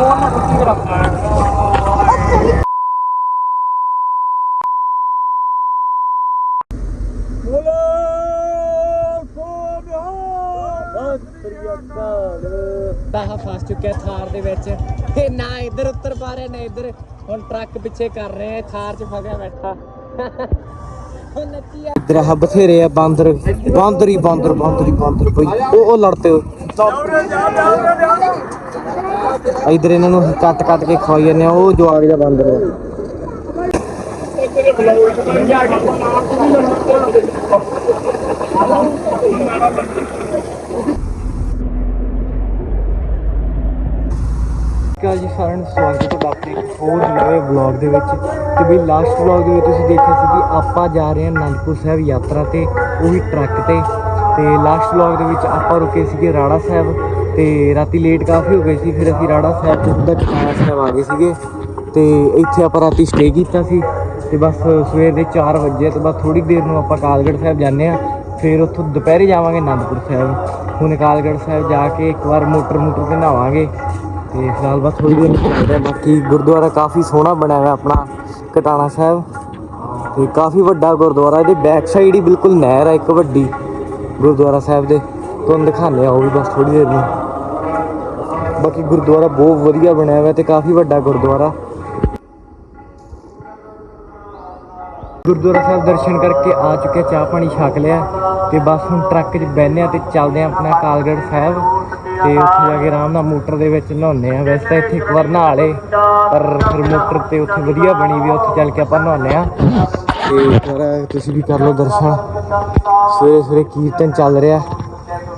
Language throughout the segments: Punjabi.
ਫੋਨ ਨਾ ਟੁੱਟੀ ਮੇਰਾ ਬਾਹਾ ਫਸ ਚੁੱਕਿਆ ਥਾਰ ਦੇ ਵਿੱਚ। ਤੇ ਨਾ ਇੱਧਰ ਉੱਤਰ ਪਾ ਰਿਹਾ ਨਾ ਇੱਧਰ। ਹੁਣ ਟਰੱਕ ਪਿੱਛੇ ਕਰ ਰਹੇ ਆ ਥਾਰ 'ਚ ਫਸਿਆ ਬੈਠਾ। ਹੁਣ ਨੱਚੀ ਆ। ਇਧਰ ਆ ਬਥੇਰੇ ਆ ਬਾਂਦਰ। ਬਾਂਦਰ ਹੀ ਬਾਂਦਰ ਬਾਂਦਰ ਹੀ ਬਾਂਦਰ। ਬਈ ਉਹ ਉਹ ਲੜਤੇ ਹੋਏ ਇਧਰ ਇਹਨਾਂ ਨੂੰ ਕੱਟ ਕੱਟ ਕੇ ਖਵਾਈ ਜਾਂਦੇ ਆ, ਉਹ ਜਵਾਗ ਜਿਹਾ ਬਾਂਦਰ ਆ ਕਾ ਜੀ, ਸਾਰਿਆਂ ਨੂੰ ਸਵਾਗਤ ਹੈ ਤੁਹਾਡਾ ਇੱਕ ਹੋਰ ਨਵੇਂ ਵਲੌਗ ਦੇ ਵਿੱਚ। ਤੇ ਵੀ ਲਾਸਟ ਵਲੌਗ ਦੇ ਵਿੱਚ ਤੁਸੀਂ ਦੇਖਿਆ ਸੀ ਕਿ ਆਪਾਂ ਜਾ ਰਹੇ ਹਾਂ ਅਨੰਦਪੁਰ ਸਾਹਿਬ ਯਾਤਰਾ ਤੇ, ਉਹ ਵੀ ਟਰੱਕ ਤੇ। ਤੇ ਲਾਸਟ ਵਲੌਗ ਦੇ ਵਿੱਚ ਆਪਾਂ ਰੁਕੇ ਸੀਗੇ ਰਾੜਾ ਸਾਹਿਬ। ਤੇ ਰਾਤੀ ਲੇਟ ਕਾਫੀ ਹੋ ਗਈ ਸੀ, ਫਿਰ ਅਸੀਂ ਰਾੜਾ ਸਾਹਿਬ ਤੋਂ ਸਿੱਧਾ ਟਿਕਾਣਾ ਸਾਹਿਬ ਆ ਗਏ ਸੀਗੇ ਤੇ ਇੱਥੇ ਆਪਾਂ ਰਾਤੀ ਸਟੇ ਕੀਤਾ ਸੀ ਤੇ ਬਸ ਸਵੇਰ ਦੇ 4 ਵਜੇ ਤੋਂ ਬਾਅਦ ਥੋੜੀ ਦੇਰ ਨੂੰ ਆਪਾਂ ਕਾਲਗੜ੍ਹ ਸਾਹਿਬ ਜਾਂਦੇ ਆ ਫਿਰ ਉੱਥੋਂ ਦੁਪਹਿਰੇ ਜਾਵਾਂਗੇ ਅਨੰਦਪੁਰ ਸਾਹਿਬ। ਹੁਣ ਕਾਲਗੜ੍ਹ ਸਾਹਿਬ ਜਾ ਕੇ ਇੱਕ ਵਾਰ ਮੋਟਰ ਮੋਟਰ ਤੇ ਨਹਾਵਾਂਗੇ ਤੇ ਫਿਲਹਾਲ ਬਸ ਥੋੜੀ ਦੇਰ ਚੱਲਦੇ ਬਾਕੀ ਗੁਰਦੁਆਰਾ ਕਾਫੀ ਸੋਹਣਾ ਬਣਿਆ ਹੋਇਆ ਆਪਣਾ ਕਟਾਣਾ ਸਾਹਿਬ ਤੇ ਕਾਫੀ ਵੱਡਾ ਗੁਰਦੁਆਰਾ, ਇਹਦੇ ਬੈਕ ਸਾਈਡ ਹੀ ਬਿਲਕੁਲ ਨਹਿਰ ਆ, ਇੱਕ ਵੱਡੀ ਗੁਰਦੁਆਰਾ ਸਾਹਿਬ ਦੇ। ਤੁਹਾਨੂੰ ਦਿਖਾਉਂਦੇ ਆ ਉਹ ਵੀ ਬਸ ਥੋੜੀ ਦੇਰ ਨੂੰ। ਬਾਕੀ ਗੁਰਦੁਆਰਾ ਬਹੁਤ ਵਧੀਆ ਬਣਿਆ ਹੋਇਆ ਤੇ ਕਾਫੀ ਵੱਡਾ ਗੁਰਦੁਆਰਾ। ਗੁਰਦੁਆਰਾ ਸਾਹਿਬ ਦਰਸ਼ਨ ਕਰਕੇ ਆ ਚੁੱਕੇ ਚਾਹ ਪਾਣੀ ਛਕ ਲਿਆ ਤੇ ਬਸ ਹੁਣ ਟਰੱਕ 'ਚ ਬਹਿਨੇ ਆ ਤੇ ਚੱਲਦੇ ਆ ਆਪਣਾ ਕਾਲਗੜ੍ਹ ਸਾਹਿਬ ਤੇ ਉੱਥੇ ਜਾ ਕੇ ਆਰਾਮ ਨਾਲ ਮੋਟਰ ਦੇ ਵਿੱਚ ਨਹਾਉਂਦੇ ਆ। ਵੈਸੇ ਤਾਂ ਇੱਥੇ ਇੱਕ ਵਾਰ ਨਹਾ ਲਏ, ਪਰ ਫਿਰ ਮੋਟਰ ਤੇ ਉੱਥੇ ਵਧੀਆ ਬਣੀ ਵੀ ਉੱਥੇ ਚੱਲ ਕੇ ਆਪਾਂ ਨਹਾਉਂਦੇ ਆ। ਤੇ ਫਿਰ ਤੁਸੀਂ ਵੀ ਕਰ ਲਓ ਦਰਸ਼ਨ। ਸਵੇਰੇ ਸਵੇਰੇ ਕੀਰਤਨ ਚੱਲ ਰਿਹਾ।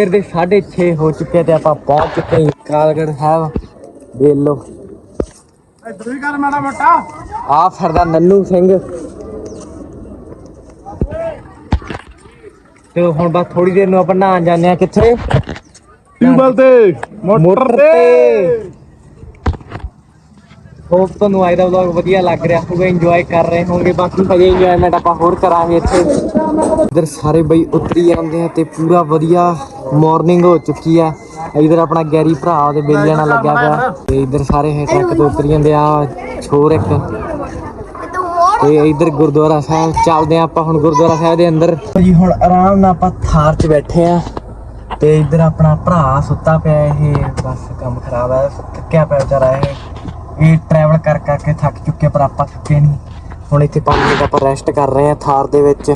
ਸਵੇਰ ਦੇ 6:30 ਹੋ ਚੁੱਕੇ ਤੇ ਆਪਾਂ ਪਹੁੰਚ ਚੁੱਕੇ ਹਾਂ ਕਾਲਗੜ੍ਹ ਸਾਹਿਬ। ਦੇਖ ਲਓ। ਇੱਧਰ ਵੀ ਕਰ ਮਾੜਾ ਮੋਟਾ। ਆ ਫਿਰਦਾ ਨੰਨੂ ਸਿੰਘ। ਤੇ ਹੁਣ ਬਸ ਥੋੜੀ ਦੇਰ ਨੂੰ ਆਪਾਂ ਨਹਾਉਣ ਜਾਂਦੇ ਆ ਕਿੱਥੇ? ਟਿਊਬਲ ਤੇ ਮੋਟਰ ਤੇ। ਹੋਪ ਤੁਹਾਨੂੰ ਅੱਜ ਦਾ ਵਲੌਗ ਵਧੀਆ ਲੱਗ ਰਿਹਾ ਹੋਊਗਾ ਇੰਜੋਏ ਕਰ ਰਹੇ ਹੋਵੋਗੇ ਬਾਕੀ ਹਜੇ ਇੰਜੋਇਮੈਂਟ ਆਪਾਂ ਹੋਰ ਕਰਾਂਗੇ ਇੱਥੇ। ਇਧਰ ਸਾਰੇ ਬਈ ਉਤਰੀ ਜਾਂਦੇ ਆ ਤੇ ਪੂਰਾ ਵਧੀਆ ਮਾਰਨਿੰਗ ਹੋ ਚੁੱਕੀ ਆ। ਇਧਰ ਆਪਣਾ ਗੈਰੀ ਭਰਾ ਉਹਦੇ ਬੇਲੀਆਂ ਨਾਲ ਲੱਗਿਆ ਪਿਆ। ਤੇ ਇਧਰ ਸਾਰੇ ਹੈ ਟਰੱਕ ਤੋਂ ਉਤਰੀ ਜਾਂਦੇ ਆ, ਛੋਰ ਇੱਕ। ਤੇ ਇਧਰ ਗੁਰਦੁਆਰਾ ਸਾਹਿਬ ਚੱਲਦੇ ਆ ਆਪਾਂ ਹੁਣ ਗੁਰਦੁਆਰਾ ਸਾਹਿਬ ਦੇ ਅੰਦਰ। ਜੀ ਹੁਣ ਆਰਾਮ ਨਾਲ ਆਪਾਂ ਥਾਰ 'ਚ ਬੈਠੇ ਆ। ਤੇ ਇਧਰ ਆਪਣਾ ਭਰਾ ਸੁੱਤਾ ਪਿਆ ਇਹ, ਬਸ ਕੰਮ ਖਰਾਬ ਹੈ ਥੱਕਿਆ ਪਿਆ ਵਿਚਾਰਾ ਇਹ। ਇਹ ਟਰੈਵਲ ਕਰ ਕਰਕੇ ਥੱਕ ਚੁੱਕੇ ਪਰ ਆਪਾਂ ਥੱਕੇ ਨਹੀਂ। ਹੁਣ ਇੱਥੇ 5 ਮਿੰਟ ਆਪਾਂ ਰੈਸਟ ਕਰ ਰਹੇ ਆ ਥਾਰ ਦੇ ਵਿੱਚ।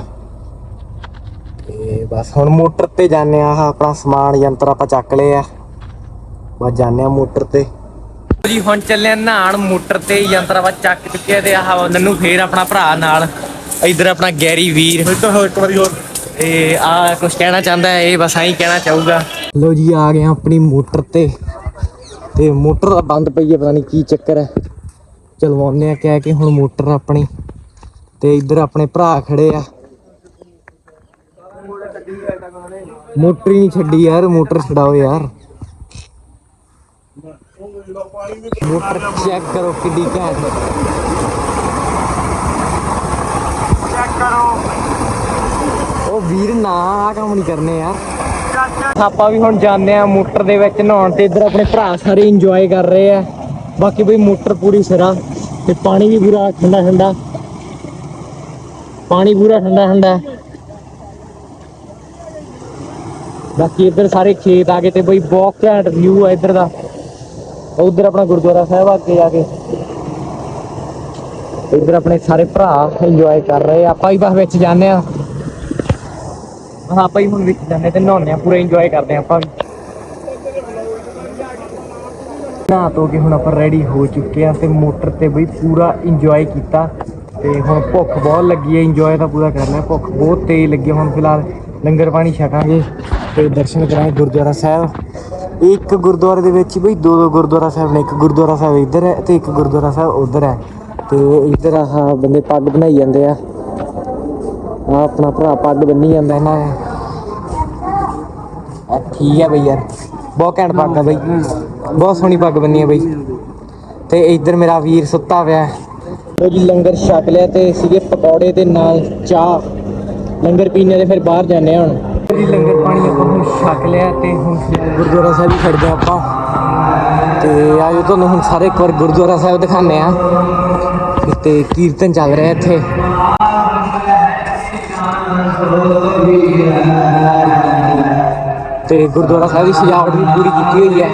ਤੇ ਬਸ। ਹੁਣ ਮੋਟਰ ਤੇ ਜਾਂਦੇ ਆ ਆਪਣਾ ਸਮਾਨ ਯੰਤਰ ਆਪਾਂ ਚੱਕ ਲਏ ਆ। ਬਸ ਜਾਂਦੇ ਆ ਮੋਟਰ ਤੇ। ਜੀ ਹੁਣ ਚੱਲੇ ਆ ਨਹਾਣ ਮੋਟਰ ਤੇ। ਯੰਤਰ ਆਪਾਂ ਚੱਕ ਚੁੱਕੇ ਆ ਤੇ ਆਹ ਨੰਨੂ ਫੇਰ ਆਪਣਾ ਭਰਾ ਨਾਲ। ਇਧਰ ਆਪਣਾ ਗੈਰੀ ਵੀਰ। ਇੱਧਰ ਇੱਕ ਵਾਰੀ ਹੋਰ। ਤੇ ਆ ਕੁਝ ਕਹਿਣਾ ਚਾਹੁੰਦਾ ਹੈ ਇਹ ਬਸ ਆਹੀ ਕਹਿਣਾ ਚਾਹੂਗਾ। ਲੋ ਜੀ ਆ ਗਏ ਆ ਆਪਣੀ ਮੋਟਰ ਤੇ। ਤੇ ਮੋਟਰ ਬੰਦ ਪਈ ਹੈ ਪਤਾ ਨਹੀਂ ਕੀ ਚੱਕਰ ਹੈ। ਚਲਵਾਉਂਦੇ ਆ ਕਹਿ ਕੇ ਹੁਣ ਮੋਟਰ ਆਪਣੀ। ਤੇ ਇੱਧਰ ਆਪਣੇ ਭਰਾ ਖੜੇ ਆ। ਮੋਟਰ ਹੀ ਨਹੀਂ ਛੱਡੀ ਯਾਰ, ਮੋਟਰ ਛਡਾਓ ਯਾਰ। ਮੋਟਰ ਚੈੱਕ ਕਰੋ ਕਿੱਡੀ ਘੈਂਟ। ਚੈੱਕ ਕਰੋ ਉਹ ਵੀਰ ਨਾ ਆ ਕੰਮ ਨਹੀਂ ਕਰਨੇ ਯਾਰ। ਆਪਾਂ ਵੀ ਹੁਣ ਜਾਂਦੇ ਆ ਮੋਟਰ ਦੇ ਵਿੱਚ ਨਹਾਉਣ ਤੇ, ਇੱਧਰ ਆਪਣੇ ਭਰਾ ਸਾਰੇ ਇੰਜੋਏ ਕਰ ਰਹੇ ਆ। ਬਾਕੀ ਬਈ ਮੋਟਰ ਪੂਰੀ ਸਿਰਾ, ਤੇ ਪਾਣੀ ਵੀ ਪੂਰਾ ਠੰਡਾ ਠੰਡਾ ਪਾਣੀ ਪੂਰਾ ਠੰਡਾ ਠੰਡਾ ਬਾਕੀ ਇੱਧਰ ਸਾਰੇ ਖੇਤ ਆ ਗਏ ਤੇ ਬਈ ਬਹੁਤ ਘੈਂਟ ਵਿਊ ਆ ਇੱਧਰ ਦਾ। ਉਧਰ ਆਪਣਾ ਗੁਰਦੁਆਰਾ ਸਾਹਿਬ ਆ ਅੱਗੇ ਜਾ ਕੇ। ਇੱਧਰ ਆਪਣੇ ਸਾਰੇ ਭਰਾ ਇੰਜੋਏ ਕਰ ਰਹੇ ਆਪਾਂ ਵੀ ਬਸ ਵਿੱਚ ਜਾਂਦੇ ਆ। ਹਾਂ, ਆਪਾਂ ਹੀ ਹੁਣ ਵਿੱਚ ਜਾਂਦੇ ਤੇ ਨਹਾਉਂਦੇ ਆ, ਪੂਰਾ ਇੰਜੋਏ ਕਰਦੇ ਆ ਆਪਾਂ ਵੀ। ਨਹਾ ਧੋ ਕੇ ਹੁਣ ਆਪਾਂ ਰੈਡੀ ਹੋ ਚੁੱਕੇ ਆ ਤੇ ਮੋਟਰ ਤੇ ਬਈ ਪੂਰਾ ਇੰਜੋਏ ਕੀਤਾ। ਤੇ ਹੁਣ ਭੁੱਖ ਬਹੁਤ ਲੱਗੀ ਹੈ ਇੰਜੋਏ ਤਾਂ ਪੂਰਾ ਕਰਨਾ। ਭੁੱਖ ਬਹੁਤ ਤੇਜ਼ ਲੱਗੀ ਹੁਣ ਫਿਲਹਾਲ ਲੰਗਰ ਪਾਣੀ ਛਕਾਂਗੇ। ਤੇ ਦਰਸ਼ਨ ਕਰਾਂਗੇ ਗੁਰਦੁਆਰਾ ਸਾਹਿਬ। ਇੱਕ ਗੁਰਦੁਆਰੇ ਦੇ ਵਿੱਚ ਬਈ ਦੋ ਦੋ ਗੁਰਦੁਆਰਾ ਸਾਹਿਬ ਨੇ, ਇੱਕ ਗੁਰਦੁਆਰਾ ਸਾਹਿਬ ਇੱਧਰ ਹੈ ਤੇ ਇੱਕ ਗੁਰਦੁਆਰਾ ਸਾਹਿਬ ਉੱਧਰ ਹੈ। ਤੇ ਇੱਧਰ ਆਹ ਬੰਦੇ ਪੱਗ ਬਣਾਈ ਜਾਂਦੇ ਆ। ਆ ਆਪਣਾ ਭਰਾ ਪੱਗ ਬੰਨੀ ਜਾਂਦਾ ਇਹਨਾਂ ਨੇ। ਆ ਠੀਕ ਹੈ ਬਈ ਯਾਰ, ਬਹੁਤ ਘੈਂਟ ਪੱਗ ਆ ਬਈ। ਬਹੁਤ ਸੋਹਣੀ ਪੱਗ ਬੰਨੀ ਹੈ ਬਈ। ਤੇ ਇੱਧਰ ਮੇਰਾ ਵੀਰ ਸੁੱਤਾ ਪਿਆ ਲੋ ਜੀ, ਲੰਗਰ ਛਕ ਲਿਆ ਤੇ ਸੀਗੇ ਪਕੌੜੇ ਤੇ ਨਾਲ ਚਾਹ। ਲੰਗਰ ਪੀਣੇ ਤੇ ਫਿਰ ਬਾਹਰ ਜਾਂਦੇ ਹਾਂ ਹੁਣ ਜੀ ਲੰਗਰ ਹੁਣ। ਛਕ ਲਿਆ ਤੇ ਹੁਣ ਗੁਰਦੁਆਰਾ ਸਾਹਿਬ ਹੀ ਖੜਦੇ ਹਾਂ ਆਪਾਂ। ਤੇ ਆਜੋ ਤੁਹਾਨੂੰ ਹੁਣ ਸਾਰੇ ਇੱਕ ਵਾਰ ਗੁਰਦੁਆਰਾ ਸਾਹਿਬ ਦਿਖਾਣੇ ਆ ਤੇ ਕੀਰਤਨ ਚੱਲ ਰਿਹਾ ਇੱਥੇ। ਤੇ ਗੁਰਦੁਆਰਾ ਸਾਹਿਬ ਦੀ ਸਜਾਵਟ ਵੀ ਪੂਰੀ ਕੀਤੀ ਹੋਈ ਹੈ।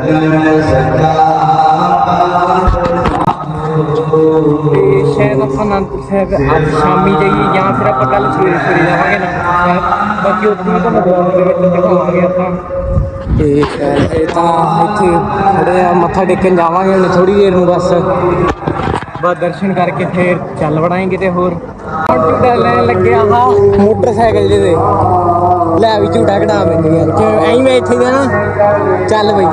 ਤੇ ਸ਼ਾਇਦ ਆਪਾਂ ਅਨੰਦਪੁਰ ਸਾਹਿਬ ਅੱਜ ਸ਼ਾਮੀ ਜਾਈਏ ਜਾਂ ਫਿਰ ਆਪਾਂ ਕੱਲ ਸਵੇਰੇ ਸਵੇਰੇ ਜਾਵਾਂਗੇ ਅਨੰਦਪੁਰ ਸਾਹਿਬ ਬਾਕੀ ਉੱਥੇ ਵੀ ਤੁਹਾਨੂੰ ਬਲੌਗ ਦੇ ਵਿੱਚ ਦਿਖਾਵਾਂਗੇ ਆਪਾਂ। ਤੇ ਅਹ, ਇਹ ਤਾਂ ਇੱਥੇ ਖੜੇ ਆ ਮੱਥਾ ਟੇਕਣ ਜਾਵਾਂਗੇ ਹੁਣ ਥੋੜੀ ਦੇਰ ਨੂੰ ਬਸ। ਬਸ ਦਰਸ਼ਨ ਕਰਕੇ ਫੇਰ ਚੱਲ ਵੜਾਂਗੇ ਤੇ ਹੋਰ। ਝੂਟਾ ਲੈਣ ਲੱਗਿਆ ਮੋਟਰਸਾਈਕਲ ਜਿਹਦੇ। ਲੈ ਵੀ ਝੂਟਾ ਕਢਾ ਮੈਨੂੰ ਯਾਰ। ਕਿ ਐਂ ਮੈਂ ਇੱਥੇ ਦਾ ਨਾ ਚੱਲ ਬਈ।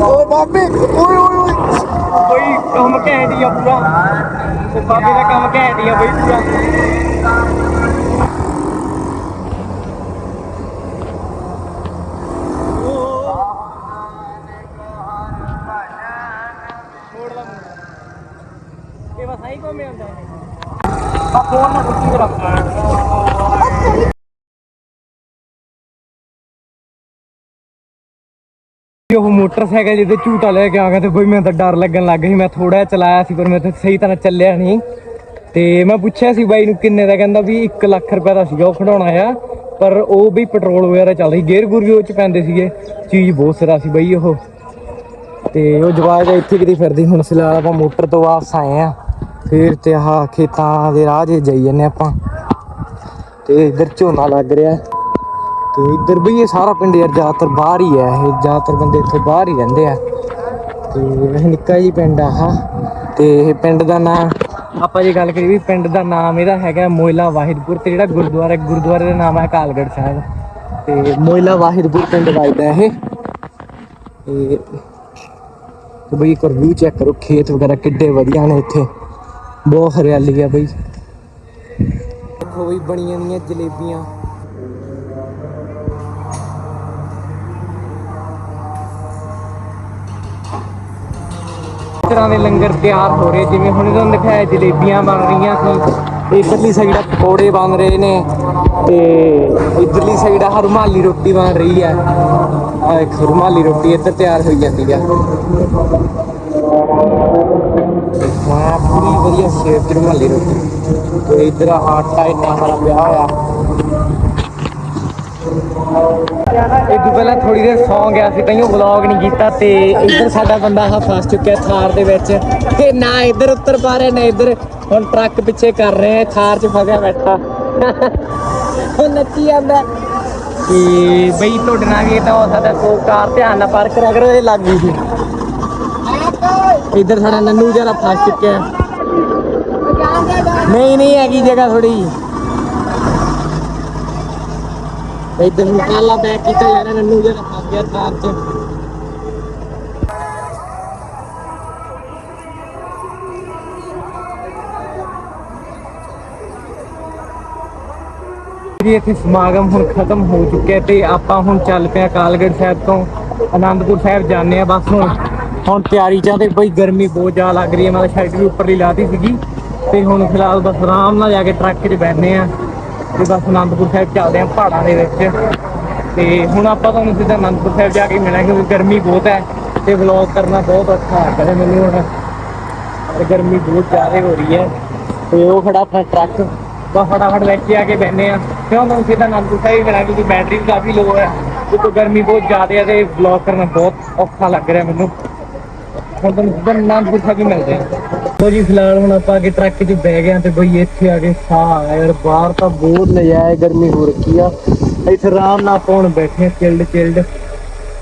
ਉਹ ਬਾਬੇ ਓਏ ਓਏ ਓਏ। ਬਈ ਕੰਮ ਘੈਂਟ ਹੀ ਆ ਪੂਰਾ ਤੇ ਬਾਬੇ ਦਾ ਕੰਮ ਘੈਂਟ ਹੀ ਆ ਬਈ ਪੂਰਾ ਇਹ ਬਸ ਉਹ ਮੋਟਰਸਾਈਕਲ ਜਿਹਦੇ ਝੂਟਾ ਲੈ ਕੇ ਆ ਗਿਆ ਤੇ ਬਈ ਮੈਨੂੰ ਤਾਂ ਡਰ ਲੱਗਣ ਲੱਗ ਸੀ। ਮੈਂ ਥੋੜਾ ਚਲਾਇਆ ਸੀ, ਪਰ ਮੈਂ ਤਾਂ ਸਹੀ ਤਰ੍ਹਾਂ ਚੱਲਿਆ ਨਹੀਂ। ਤੇ ਮੈਂ ਪੁੱਛਿਆ ਸੀ ਬਾਈ ਨੂੰ ਕਿੰਨੇ ਦਾ, ਕਹਿੰਦਾ ਵੀ 1 ਲੱਖ ਰੁਪਏ ਦਾ ਸੀਗਾ, ਉਹ ਖਡਾਉਣਾ ਆ। ਪਰ ਉਹ ਵੀ ਪੈਟਰੋਲ ਵਗੈਰਾ ਚੱਲ ਰਹੀ, ਗੇਅਰ ਗੁਰ ਵੀ ਉਹ ਚ ਪੈਂਦੇ ਸੀਗੇ। ਚੀਜ਼ ਬਹੁਤ ਸਿਰਾ ਸੀ ਬਾਈ ਉਹ। ਤੇ ਉਹ ਜਵਾਜ ਇੱਥੇ ਕਿਤੇ ਫਿਰਦੀ ਹੁਣ ਫਿਲਹਾਲ ਆਪਾਂ ਮੋਟਰ ਤੋਂ ਵਾਪਸ ਆਏ ਆ। ਫਿਰ ਤੇ ਆਹ ਖੇਤਾਂ ਦੇ ਰਾਹ 'ਚ ਜਾਈ ਜੰਨੇ ਆਪਾਂ। ਤੇ ਇਧਰ ਝੋਨਾ ਲੱਗ ਰਿਹਾ। ਤੇ ਇੱਧਰ ਬਈ ਇਹ ਸਾਰਾ ਪਿੰਡ ਯਾਰ ਜ਼ਿਆਦਾਤਰ ਬਾਹਰ ਹੀ ਹੈ, ਇਹ ਜ਼ਿਆਦਾਤਰ ਬੰਦੇ ਇੱਥੇ ਬਾਹਰ ਹੀ ਰਹਿੰਦੇ ਆ। ਤੇ ਇਹ ਨਿੱਕਾ ਜੀ ਪਿੰਡ ਆ, ਹਾਂ। ਤੇ ਇਹ ਪਿੰਡ ਦਾ ਨਾਮ ਆਪਾਂ ਜੇ ਗੱਲ ਕਰੀਏ ਵੀ ਪਿੰਡ ਦਾ ਨਾਮ, ਇਹਦਾ ਹੈਗਾ ਮੋਇਲਾ ਵਾਹਿਦਪੁਰ ਤੇ ਜਿਹੜਾ ਗੁਰਦੁਆਰਾ, ਗੁਰਦੁਆਰੇ ਦਾ ਨਾਮ ਹੈ ਕਾਲਗੜ੍ਹ ਸਾਹਿਬ। ਤੇ ਮੋਇਲਾ ਵਾਹਿਦਪੁਰ ਪਿੰਡ ਵੱਜਦਾ ਇਹ। ਤੇ ਤੇ ਬਈ ਇੱਕ ਰਿਵਿਊ ਚੈੱਕ ਕਰੋ, ਖੇਤ ਵਗੈਰਾ ਕਿੱਡੇ ਵਧੀਆ ਨੇ ਇੱਥੇ। ਬਹੁਤ ਹਰਿਆਲੀ ਆ ਬਈ। ਦੇਖੋ ਬਈ ਬਣੀਆਂ ਦੀਆਂ ਜਲੇਬੀਆਂ। ਤਰ੍ਹਾਂ ਦੇ ਲੰਗਰ ਤਿਆਰ ਹੋ ਰਹੇ, ਜਿਵੇਂ ਹੁਣ ਤੁਹਾਨੂੰ ਦਿਖਾਇਆ ਜਲੇਬੀਆਂ ਬਣ ਰਹੀਆਂ ਸੀ ਇਧਰਲੀ ਸਾਈਡ ਪਕੌੜੇ ਬਣ ਰਹੇ ਨੇ, ਤੇ ਇਧਰਲੀ ਸਾਈਡ ਆ ਰੁਮਾਲੀ ਰੋਟੀ ਬਣ ਰਹੀ ਹੈ ਆ ਇੱਕ ਰੁਮਾਲੀ ਰੋਟੀ ਇੱਧਰ ਤਿਆਰ ਹੋਈ ਜਾਂਦੀ ਆ। ਵਾਹ, ਪੂਰੀ ਵਧੀਆ ਸ਼ੇਪ ਚ ਰੁਮਾਲੀ ਰੋਟੀ। ਤੇ ਇਧਰ ਆਟਾ ਇੰਨਾ ਸਾਰਾ ਪਿਆ ਹੋਇਆ। ਥੋੜੀ ਦੇਰ ਸੌਂ ਗਿਆ ਸੀ, ਕਈਓ ਵਲੌਗ ਨਹੀਂ ਕੀਤਾ ਤੇ ਇੱਧਰ ਸਾਡਾ ਬੰਦਾ ਆ ਫਸ ਚੁੱਕਿਆ ਥਾਰ ਦੇ ਵਿੱਚ ਤੇ ਨਾ ਇੱਧਰ ਉੱਤਰ ਪਾ ਰਿਹਾ, ਨਾ ਇੱਧਰ ਹੁਣ ਟਰੱਕ ਪਿੱਛੇ ਕਰ ਰਹੇ ਆ ਥਾਰ 'ਚ ਫਸਿਆ ਬੈਠਾ। ਹੁਣ ਨੱਚੀ ਜਾਂਦਾ ਤੇ ਬਈ ਤੁਹਾਡੇ ਨਾਲ ਵੀ ਤਾਂ ਹੋ ਸਕਦਾ ਕੋ ਕਾਰ ਧਿਆਨ ਨਾਲ ਪਾਰ ਕਰਿਆ ਕਰੋ, ਇਹ ਲੱਗ ਗਈ ਸੀ। ਇੱਧਰ ਸਾਡਾ ਨੰਨੂ ਜਿਹਾ ਫਸ ਚੁੱਕਿਆ। ਨਹੀਂ ਨਹੀਂ, ਹੈਗੀ ਜਗ੍ਹਾ ਥੋੜੀ ਇੱਧਰ ਨੂੰ ਕਾਲਾ ਬੈਕ ਕੀਤਾ ਯਾਰ ਨੰਨੂ ਜਿਹੜਾ ਫਸ ਗਿਆ ਥਾਰ 'ਚ ਜੀ, ਇੱਥੇ ਸਮਾਗਮ ਹੁਣ ਖਤਮ ਹੋ ਚੁੱਕਿਆ ਤੇ ਆਪਾਂ ਹੁਣ ਚੱਲ ਪਿਆ ਕਾਲਗੜ੍ਹ ਸਾਹਿਬ ਤੋਂ। ਆਨੰਦਪੁਰ ਸਾਹਿਬ ਜਾਂਦੇ ਆ ਬਸ ਹੁਣ। ਹੁਣ ਤਿਆਰੀ ਚ ਤੇ ਬਈ ਗਰਮੀ ਬਹੁਤ ਜ਼ਿਆਦਾ ਲੱਗ ਰਹੀ ਹੈ, ਮੈਂ ਸ਼ਰਟ ਵੀ ਉੱਪਰਲੀ ਲਾਤੀ ਸੀਗੀ। ਤੇ ਹੁਣ ਫਿਲਹਾਲ ਬਸ ਆਰਾਮ ਨਾਲ ਜਾ ਕੇ ਟਰੱਕ 'ਚ ਬੈਠਨੇ ਆ ਤੇ ਬਸ ਆਨੰਦਪੁਰ ਸਾਹਿਬ ਚੱਲਦੇ ਆ ਪਹਾੜਾਂ ਦੇ ਵਿੱਚ। ਤੇ ਹੁਣ ਆਪਾਂ ਤੁਹਾਨੂੰ ਸਿੱਧਾ ਆਨੰਦਪੁਰ ਸਾਹਿਬ ਜਾ ਕੇ ਮਿਲਾਂਗੇ ਕਿਉਂਕਿ ਗਰਮੀ ਬਹੁਤ ਹੈ ਤੇ ਵਲੌਗ ਕਰਨਾ ਬਹੁਤ ਔਖਾ ਹੈ ਕਦੇ ਮੈਨੂੰ ਹੁਣ। ਤੇ ਗਰਮੀ ਬਹੁਤ ਜ਼ਿਆਦਾ ਹੋ ਰਹੀ ਹੈ ਤੇ ਉਹ ਖੜਾ ਆਪਣਾ ਟਰੱਕ, ਬਸ ਫਟਾਫਟ ਵਿੱਚ ਆ ਕੇ ਬੈਠਨੇ ਆ ਕਿਉਂ ਤੁਹਾਨੂੰ ਸਿੱਧਾ ਅਨੰਦਪੁਰ ਸਾਹਿਬ ਮਿਲਾਂਗੇ ਕਿਉਂਕਿ ਬੈਟਰੀ ਵੀ ਕਾਫੀ ਲੋ ਹੈ। ਕਿਉਂਕਿ ਗਰਮੀ ਬਹੁਤ ਜ਼ਿਆਦਾ ਹੈ ਤੇ ਵਲੌਗ ਕਰਨਾ ਬਹੁਤ ਔਖਾ ਲੱਗ ਰਿਹਾ ਮੈਨੂੰ। ਹੁਣ ਤੁਹਾਨੂੰ ਸਿੱਧਾ ਅਨੰਦਪੁਰ ਸਾਹਿਬ ਹੀ ਮਿਲਦੇ ਆ। ਲੋ ਜੀ, ਫਿਲਹਾਲ ਹੁਣ ਆਪਾਂ ਅੱਗੇ ਟਰੱਕ 'ਚ ਬਹਿ ਗਏ ਆ ਤੇ ਬਈ ਇੱਥੇ ਆ ਕੇ ਸਾਹ ਆ। ਯਾਰ ਬਾਹਰ ਤਾਂ ਬਹੁਤ ਨਜ਼ਾਇਜ਼ ਗਰਮੀ ਹੋ ਰੱਖੀ ਆ। ਇੱਥੇ ਆਰਾਮ ਨਾਲ ਆਪਾਂ ਬੈਠੇ ਆ ਚਿਲਡ ਚਿਲਡ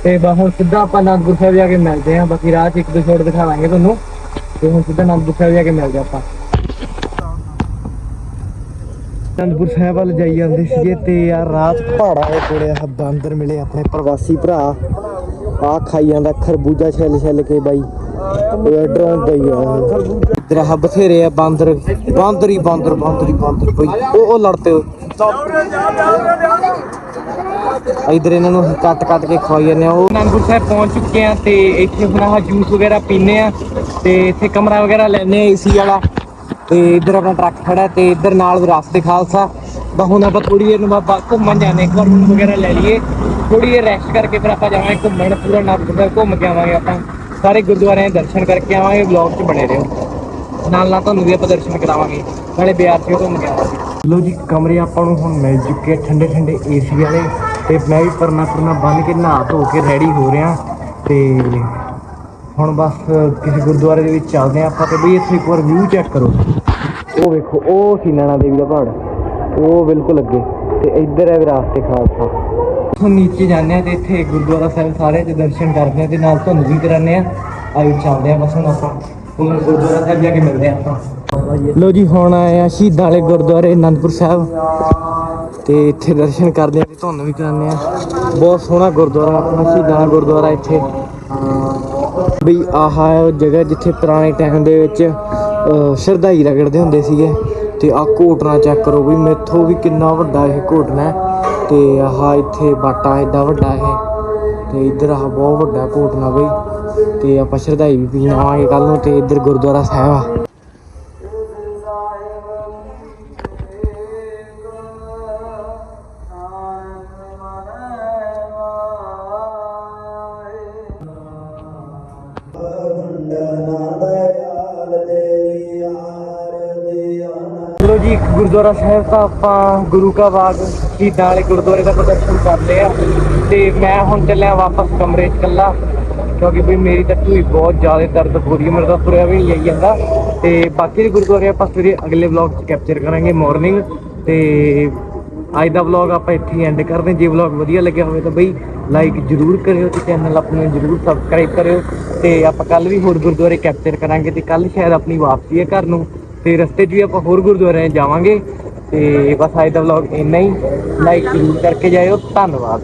ਤੇ ਬਸ ਹੁਣ ਸਿੱਧਾ ਆਪਾਂ ਅਨੰਦਪੁਰ ਸਾਹਿਬ ਜਾ ਕੇ ਮਿਲਦੇ ਆ ਬਾਕੀ ਰਾਹ 'ਚ ਇੱਕ ਦੋ ਛੋਟ ਦਿਖਾਵਾਂਗੇ ਤੁਹਾਨੂੰ। ਤੇ ਹੁਣ ਸਿੱਧਾ ਅਨੰਦਪੁਰ ਸਾਹਿਬ ਜਾ ਕੇ ਮਿਲਦੇ ਆਪਾਂ। ਅਨੰਦਪੁਰ ਸਾਹਿਬ ਵੱਲ ਜਾਈ ਜਾਂਦੇ ਸੀਗੇ ਤੇ ਯਾਰ ਰਾਤ ਪਹਾੜਾਂ ਦੇ ਕੋਲੇ ਆ ਬਾਂਦਰ ਮਿਲੇ ਆਪਣੇ ਪ੍ਰਵਾਸੀ ਭਰਾ। ਆ ਖਾਈ ਜਾਂਦਾ ਖਰਬੂਜਾ ਛਿੱਲ ਛਿੱਲ ਕੇ ਬਾਈ। ਇਹ ਡਰਾਉਂਦਾ ਹੀ ਆ ਇਧਰ ਆ ਬਥੇਰੇ ਆ, ਬਾਂਦਰ ਬਾਂਦਰ ਹੀ ਬਾਂਦਰ ਬਾਂਦਰ ਹੀ ਬਾਂਦਰ ਬਈ। ਉਹ ਉਹ ਲੜਤੇ ਇਧਰ ਇਹਨਾਂ ਨੂੰ ਕੱਟ ਕੱਟ ਕੇ ਖਵਾਈ ਜਾਂਦੇ ਆ। ਉਹ ਅਨੰਦਪੁਰ ਸਾਹਿਬ ਪਹੁੰਚ ਚੁੱਕੇ ਆ ਤੇ ਇੱਥੇ ਹੁਣ ਆਹ ਜੂਸ ਵਗੈਰਾ ਪੀਨੇ ਆ ਤੇ ਇੱਥੇ ਕਮਰਾ ਵਗੈਰਾ ਲੈਨੇ ਆ ਏਸੀ ਵਾਲਾ। ਤੇ ਇੱਧਰ ਆਪਣਾ ਟਰੱਕ ਖੜਾ ਤੇ ਇੱਧਰ ਨਾਲ ਵਿਰਾਸਤ ਖਾਲਸਾ। ਬਾ ਹੁਣ ਆਪਾਂ ਥੋੜੀ ਦੇਰ ਨੂੰ ਬਾਬਾ ਘੁੰਮਣ ਜਾਣੇ ਇੱਕ ਵਾਰ ਰੂਮ ਵਗੈਰਾ ਲੈ ਲਈਏ। ਥੋੜੀ ਦੇਰ ਰੈਸਟ ਕਰਕੇ ਫਿਰ ਆਪਾਂ ਜਾਵਾਂਗੇ ਘੁੰਮਣ। ਪੂਰਾ ਨਾਗਪੁਰ ਘੁੰਮ ਕੇ ਆਵਾਂਗੇ ਆਪਾਂ। ਸਾਰੇ ਗੁਰਦੁਆਰਿਆਂ ਦੇ ਦਰਸ਼ਨ ਕਰਕੇ ਆਵਾਂਗੇ ਵਲੌਗ 'ਚ ਬਣੇ ਰਹੋ। ਨਾਲ ਨਾਲ ਤੁਹਾਨੂੰ ਵੀ ਆਪਾਂ ਦਰਸ਼ਨ ਕਰਾਵਾਂਗੇ। ਨਾਲੇ ਬਿਆਰ 'ਚ ਘੁੰਮ ਕੇ ਆਵਾਂਗੇ। ਲੋ ਜੀ, ਕਮਰੇ ਆਪਾਂ ਨੂੰ ਹੁਣ ਮਿਲ ਚੁੱਕੇ ਆ, ਠੰਡੇ ਠੰਡੇ ਏਸੀ ਵਾਲੇ। ਤੇ ਮੈਂ ਵੀ ਪਰਨਾ ਪਰਨਾ ਬੰਨ ਕੇ ਨਹਾ ਧੋ ਕੇ ਰੈਡੀ ਹੋ ਰਿਹਾ। ਤੇ ਹੁਣ ਬਸ ਕਿਸੇ ਗੁਰਦੁਆਰੇ ਦੇ ਵਿੱਚ ਚੱਲਦੇ ਆ ਆਪਾਂ ਤੇ ਬਈ ਇੱਥੇ ਇੱਕ ਵਾਰ ਵਿਊ ਚੈੱਕ ਕਰੋ। ਉਹ ਵੇਖੋ, ਉਹ ਸੀ ਨੈਣਾ ਦੇਵੀ ਦਾ ਪਹਾੜ। ਉਹ ਬਿਲਕੁਲ ਅੱਗੇ। ਤੇ ਇੱਧਰ ਹੈ ਵਿਰਾਸਤੇ ਖਾਲਸਾ। ਹੁਣ ਨੀਚੇ ਜਾਂਦੇ ਆ ਤੇ ਇੱਥੇ ਗੁਰਦੁਆਰਾ ਸਾਹਿਬ ਸਾਰੇ ਦੇ ਦਰਸ਼ਨ ਕਰਦੇ ਆ ਤੇ ਨਾਲ ਤੁਹਾਨੂੰ ਵੀ ਕਰਾਉਂਦੇ ਆ ਆਇਓ ਚੱਲਦੇ ਆ ਬਸ ਹੁਣ ਆਪਾਂ ਹੁਣ ਗੁਰਦੁਆਰਾ ਸਾਹਿਬ ਜਾ ਕੇ ਮਿਲਦੇ ਆ ਆਪਾਂ। ਲੋ ਜੀ, ਹੁਣ ਆਏ ਆ ਸ਼ਹੀਦਾਂ ਵਾਲੇ ਗੁਰਦੁਆਰੇ ਅਨੰਦਪੁਰ ਸਾਹਿਬ। ਤੇ ਇੱਥੇ ਦਰਸ਼ਨ ਕਰਦੇ ਆ ਤੇ ਤੁਹਾਨੂੰ ਵੀ ਕਰਾਉਂਦੇ ਆ ਬਹੁਤ ਸੋਹਣਾ ਗੁਰਦੁਆਰਾ, ਆਪਣਾ ਸ਼ਹੀਦਾਂ ਦਾ ਗੁਰਦੁਆਰਾ ਇੱਥੇ। ਬਈ ਆਹ ਉਹ ਜਗ੍ਹਾ ਜਿੱਥੇ ਪੁਰਾਣੇ ਟਾਈਮ ਦੇ ਵਿੱਚ ਸ਼ਰਧਾਈ ਰਗੜਦੇ ਹੁੰਦੇ ਸੀਗੇ। ਤੇ ਆਹ ਘੋਟਣਾ ਚੈੱਕ ਕਰੋ ਵੀ ਮੈਥੋਂ ਵੀ ਕਿੰਨਾ ਵੱਡਾ ਇਹ ਘੋਟਣਾ ਹੈ। ਤੇ ਆਹ ਇੱਥੇ ਬਾਟਾ ਐਡਾ ਵੱਡਾ ਇਹ ਤੇ ਇੱਧਰ ਆਹ ਬਹੁਤ ਵੱਡਾ ਘੋਟਣਾ ਬਈ ਤੇ ਆਪਾਂ ਸ਼ਰਧਾਈ ਵੀ ਪੀਣ ਆਵਾਂਗੇ ਕੱਲ ਨੂੰ ਤੇ ਇੱਧਰ ਗੁਰਦੁਆਰਾ ਸਾਹਿਬ ਆ। ਜੀ, ਗੁਰਦੁਆਰਾ ਸਾਹਿਬ ਤਾਂ ਆਪਾਂ ਗੁਰੂ ਕਾ ਬਾਗ, ਸ਼ਹੀਦਾਂ ਵਾਲੇ ਗੁਰਦੁਆਰੇ ਦਾ ਪ੍ਰਦਰਸ਼ਨ ਕਰ ਲਿਆ ਤੇ ਮੈਂ ਹੁਣ ਚੱਲਿਆ ਵਾਪਸ ਕਮਰੇ 'ਚ ਇਕੱਲਾ, ਕਿਉਂਕਿ ਵੀ ਮੇਰੀ ਤਾਂ ਢੂਈ ਬਹੁਤ ਜ਼ਿਆਦਾ ਦਰਦ ਹੋ ਰਹੀ ਹੈ ਮੇਰੇ ਤਾਂ ਤੁਰਿਆ ਵੀ ਨਹੀਂ ਜਾਂਦਾ। ਤੇ ਬਾਕੀ ਦੇ ਗੁਰਦੁਆਰੇ ਆਪਾਂ ਸਵੇਰੇ ਅਗਲੇ ਵਲੌਗ 'ਚ ਕੈਪਚਰ ਕਰਾਂਗੇ ਮਾਰਨਿੰਗ ਤੇ ਅੱਜ ਦਾ ਵਲੌਗ ਆਪਾਂ ਇੱਥੇ ਐਂਡ ਕਰਦੇ ਜੇ ਵਲੌਗ ਵਧੀਆ ਲੱਗਿਆ ਹੋਵੇ ਤਾਂ ਬਈ ਲਾਈਕ ਜਰੂਰ ਕਰਿਓ ਤੇ ਚੈਨਲ ਆਪਣੇ ਨੂੰ ਜਰੂਰ ਸਬਸਕ੍ਰਾਈਬ ਕਰਿਓ। ਤੇ ਆਪਾਂ ਕੱਲ ਵੀ ਹੋਰ ਗੁਰਦੁਆਰੇ ਕੈਪਚਰ ਕਰਾਂਗੇ ਤੇ ਕੱਲ ਸ਼ਾਇਦ ਆਪਣੀ ਵਾਪਸੀ ਹੈ ਘਰ ਨੂੰ। ਤੇ ਰਸਤੇ 'ਚ ਵੀ ਆਪਾਂ ਹੋਰ ਗੁਰਦੁਆਰਿਆਂ 'ਚ ਜਾਵਾਂਗੇ ਤੇ ਬਸ ਅੱਜ ਦਾ ਵਲੌਗ ਇੰਨਾ ਹੀ। ਲਾਈਕ ਜਰੂਰ ਕਰਕੇ ਜਾਇਓ। ਧੰਨਵਾਦ।